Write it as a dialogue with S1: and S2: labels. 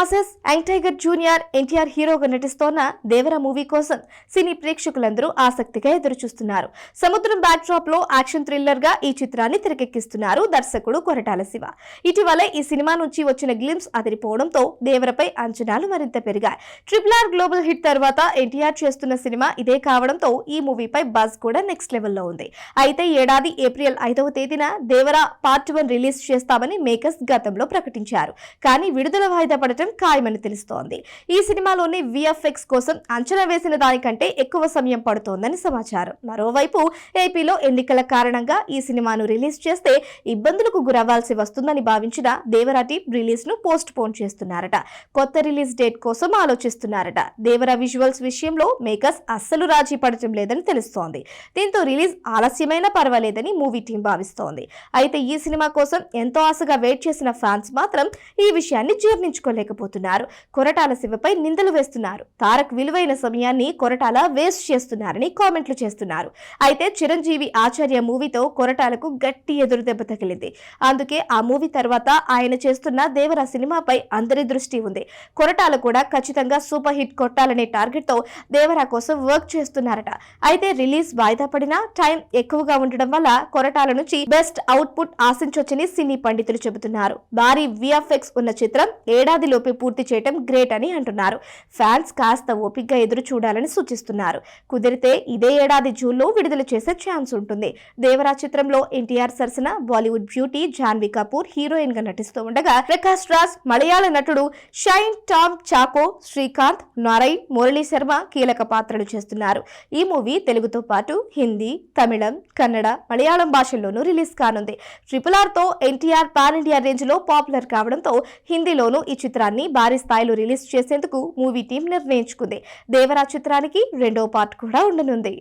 S1: Masses young tiger junior NTR హీరోగా నటిస్తోన్న దేవర movie కోసం సినీ ప్రేక్షకులందరూ ఆసక్తిగా ఎదురుచూస్తున్నారు. సముద్రం బ్యాక్ డ్రాప్లో యాక్షన్ థ్రిల్లర్గా ఈ చిత్రాన్ని తెరకెక్కిస్తున్నారు దర్శకుడు కొరటాల శివ. ఇటీవలే ఈ సినిమా నుంచి వచ్చిన గ్లిమ్స్ అదిరిపోవడంతో దేవరపై అంచనాలు మరింత పెరిగాయి. ట్రిపుల్ ఆర్ గ్లోబల్ హిట్ తర్వాత ఎన్టీఆర్ చేస్తున్న సినిమా ఇదే కావడంతో ఈ మూవీపై బజ్ కూడా నెక్స్ట్ లెవెల్లో ఉంది. అయితే ఏడాది ఏప్రిల్ ఐదవ తేదీన దేవర పార్ట్ వన్ రిలీజ్ చేస్తామని మేకర్స్ గతంలో ప్రకటించారు. కానీ విడుదల వాయిదా పడటం ఖాయమని తెలుస్తోంది. ఈ సినిమాలోని విఎఫ్ఎక్స్ కోసం అంచనా వేసిన దానికంటే ఎక్కువ సమయం పడుతోందని సమాచారం. మరోవైపు ఏపీలో ఎన్నికల కారణంగా ఈ సినిమాను రిలీజ్ చేస్తే ఇబ్బందులకు గురవ్వాల్సి వస్తుందని భావించిన దేవరా టీం రిలీజ్ను పోస్ట్ పోన్ చేస్తున్నారట. కొత్త రిలీజ్ డేట్ కోసం ఆలోచిస్తున్నారట. దేవరా విజువల్స్ విషయంలో మేకర్స్ అస్సలు రాజీ పడటం లేదని తెలుస్తోంది. దీంతో రిలీజ్ ఆలస్యమైనా పర్వాలేదని మూవీ టీం భావిస్తోంది. అయితే ఈ సినిమా కోసం ఎంతో ఆశగా వెయిట్ చేసిన ఫ్యాన్స్ మాత్రం ఈ విషయాన్ని జీర్ణించుకోలేకపోతున్నారు కొరటాల శివపై నిందలు వేస్తున్నారు. తారక్ విలువైన సమయాన్ని కొరటాల వేస్ట్ చేస్తున్నారని కామెంట్లు చేస్తున్నారు. అయితే చిరంజీవి ఆచార్య మూవీతో కొరటాలకు గట్టి ఎదురు దెబ్బ తగిలింది. అందుకే ఆ మూవీ తర్వాత ఆయన చేస్తున్న దేవర సినిమాపై అందరి దృష్టి ఉంది. కొరటాల కూడా ఖచ్చితంగా సూపర్ హిట్ కొట్టాలనే టార్గెట్తో దేవరా కోసం వర్క్ చేస్తున్నారట. అయితే రిలీజ్ వాయిదా పడినా టైం ఎక్కువగా ఉండడం వల్ల కొరటాల నుంచి బెస్ట్ అవుట్పుట్ ఆశించొచ్చని సినీ పండితులు చెబుతున్నారు. భారీ విఎఫ్ఎక్స్ ఉన్న చిత్రం ఏడాదిలోపే పూర్తి చేయటం గ్రేట్ అని అంటున్నారు. ఫ్యాన్స్ కాస్త ఓపిగ్గా ఎదురు చూడాలని సూచిస్తున్నారు. కుదిరితే ఇదే ఏడాది జూన్లో విడుదల చేసే ఛాన్స్ ఉంటుంది. దేవరా చిత్రంలో ఎన్టీఆర్ సరసన బాలీవుడ్ బ్యూటీ జాన్వీ కపూర్ హీరోయిన్గా నటిస్తూ ఉండగా ప్రకాష్ రాజ్ మలయాళ నటుడు షైన్ టామ్ చాకో శ్రీకాంత్ నారాయణ్ మురళీ శర్మ కీలక పాత్రలు చేస్తున్నారు. ఈ మూవీ తెలుగుతో పాటు హిందీ తమిళం కన్నడ మలయాళం భాషల్లోనూ రిలీజ్ కానుంది. ట్రిపుల్ ఆర్తో ఎన్టీఆర్ పాన్ ఇండియా రేంజ్లో పాపులర్ కావడంతో హిందీలోనూ ఈ చిత్రాన్ని చిత్రాన్ని భారీ స్థాయిలో రిలీజ్ చేసేందుకు మూవీ టీం నిర్ణయించుకుంది. దేవరా చిత్రానికి రెండో పార్ట్ కూడా ఉండనుంది.